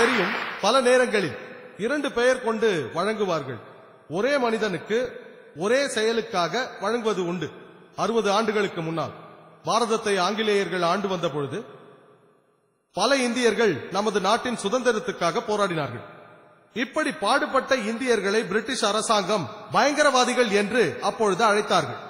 தெரியும் பல நேரங்களில் இரண்டு பெயர் கொண்டு வழங்குவார்கள். ஒரே மனிதனுக்கு ஒரே செயலுக்காக வழங்குவது உண்டு. அறுபது ஆண்டுகளுக்கு முன்னால் பாரதத்தை ஆங்கிலேயர்கள் ஆண்டு வந்த பொழுது பல இந்தியர்கள் நமது நாட்டின் சுதந்திரத்துக்காக போராடினார்கள். இப்படி பாடுபட்ட இந்தியர்களை பிரிட்டிஷ் அரசாங்கம் பயங்கரவாதிகள் என்று அப்பொழுது அழைத்தார்கள்.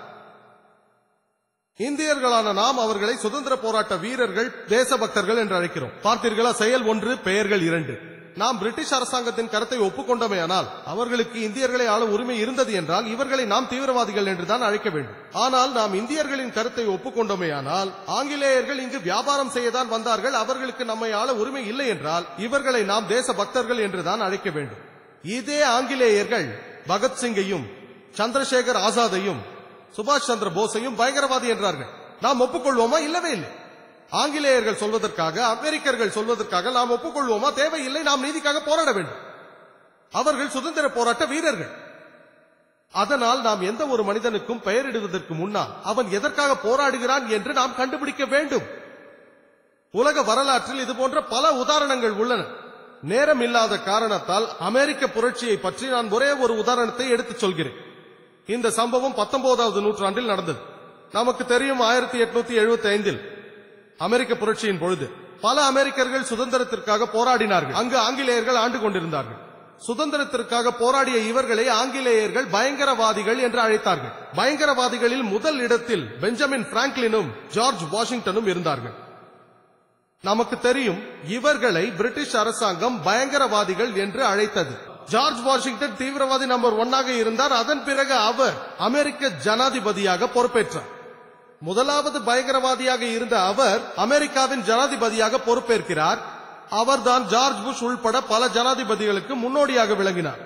இந்தியர்களான நாம் அவர்களை சுதந்திர போராட்ட வீரர்கள் தேசபக்தர்கள் என்று அழைக்கிறோம். பார்த்தீர்களா? செயல் ஒன்று பெயர்கள் இரண்டு. நாம் பிரிட்டிஷ் அரசாங்கத்தின் கருத்தை ஒப்புக்கொண்டமையானால் அவர்களுக்கு இந்தியர்களை ஆள உரிமை இருந்தது என்றால் இவர்களை நாம் தீவிரவாதிகள் என்றுதான் அழைக்க வேண்டும். ஆனால் நாம் இந்தியர்களின் கருத்தை ஒப்புக்கொண்டோமேயானால் ஆங்கிலேயர்கள் இங்கு வியாபாரம் செய்யதான் வந்தார்கள் அவர்களுக்கு நம்மை ஆள உரிமை இல்லை என்றால் இவர்களை நாம் தேச பக்தர்கள் என்றுதான் அழைக்க வேண்டும். இதே ஆங்கிலேயர்கள் பகத்சிங்கையும் சந்திரசேகர் ஆசாதையும் சுபாஷ் சந்திர போஸையும் பயங்கரவாதி என்றார்கள். நாம் ஒப்புக்கொள்வோமா? இல்லவே இல்லை. ஆங்கிலேயர்கள் சொல்வதற்காக அமெரிக்கர்கள் சொல்வதற்காக நாம் ஒப்புக்கொள்வோமா? தேவையில்லை. நாம் நீதிக்காக போராட வேண்டும். அவர்கள் சுதந்திர போராட்ட வீரர்கள். அதனால் நாம் எந்த ஒரு மனிதனுக்கும் பெயரிடுவதற்கு முன்னால் அவன் எதற்காக போராடுகிறான் என்று நாம் கண்டுபிடிக்க வேண்டும். உலக வரலாற்றில் இது போன்ற பல உதாரணங்கள் உள்ளன. நேரம் இல்லாத காரணத்தால் அமெரிக்க புரட்சியை பற்றி நான் ஒரே ஒரு உதாரணத்தை எடுத்துச் சொல்கிறேன். இந்த சம்பவம் பத்தொன்பதாவது நூற்றாண்டில் நடந்தது. நமக்கு தெரியும் ஆயிரத்தி எட்நூத்தி எழுபத்தி ஐந்தில் அமெரிக்க புரட்சியின் பொழுது. பல அமெரிக்கர்கள் சுதந்திரத்திற்காக போராடினார்கள். அங்கு ஆங்கிலேயர்கள் ஆண்டு கொண்டிருந்தார்கள். சுதந்திரத்திற்காக போராடிய இவர்களை ஆங்கிலேயர்கள் பயங்கரவாதிகள் என்று அழைத்தார்கள். பயங்கரவாதிகளில் முதல் இடத்தில் பெஞ்சமின் பிராங்க்லினும் ஜார்ஜ் வாஷிங்டனும் இருந்தார்கள். நமக்கு தெரியும் இவர்களை பிரிட்டிஷ் அரசாங்கம் பயங்கரவாதிகள் என்று அழைத்தது. ஜார்ஜ் வாஷிங்டன் தீவிரவாதி நம்பர் ஒன்னாக இருந்தார். அதன் பிறகு அவர் அமெரிக்க ஜனாதிபதியாக பொறுப்பேற்றார். முதலாவது பயங்கரவாதியாக இருந்த அவர் அமெரிக்காவின் ஜனாதிபதியாக பொறுப்பேற்கிறார். அவர்தான் ஜார்ஜ் புஷ் உள்பட பல ஜனாதிபதிகளுக்கு முன்னோடியாக விளங்கினார்.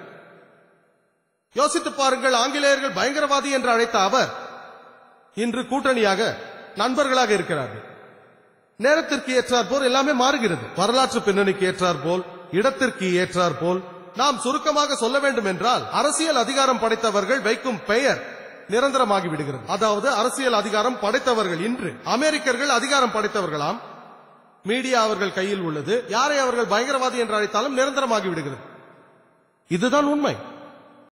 யோசித்து பாருங்கள் ஆங்கிலேயர்கள் பயங்கரவாதி என்று அழைத்த அவர் இன்று கூட்டணியாக நண்பர்களாக இருக்கிறார்கள். நேரத்திற்கு ஏற்றாற்போல் எல்லாமே மாறுகிறது. வரலாற்று பின்னணிக்கு ஏற்றார் போல் இடத்திற்கு ஏற்றாற்போல் நாம் சுருக்கமாக சொல்ல வேண்டும் என்றால் அரசியல் அதிகாரம் படைத்தவர்கள் வைக்கும் பெயர் நிரந்தரமாகி விடுகிறது அதாவது அரசியல் அதிகாரம் படைத்தவர்கள் இன்று அமெரிக்கர்கள் அதிகாரம் படைத்தவர்களாம். மீடியா அவர்கள் கையில் உள்ளது. யாரை அவர்கள் பயங்கரவாதி என்று அழைத்தாலும் நிரந்தரமாகி விடுகிறது இதுதான் உண்மை.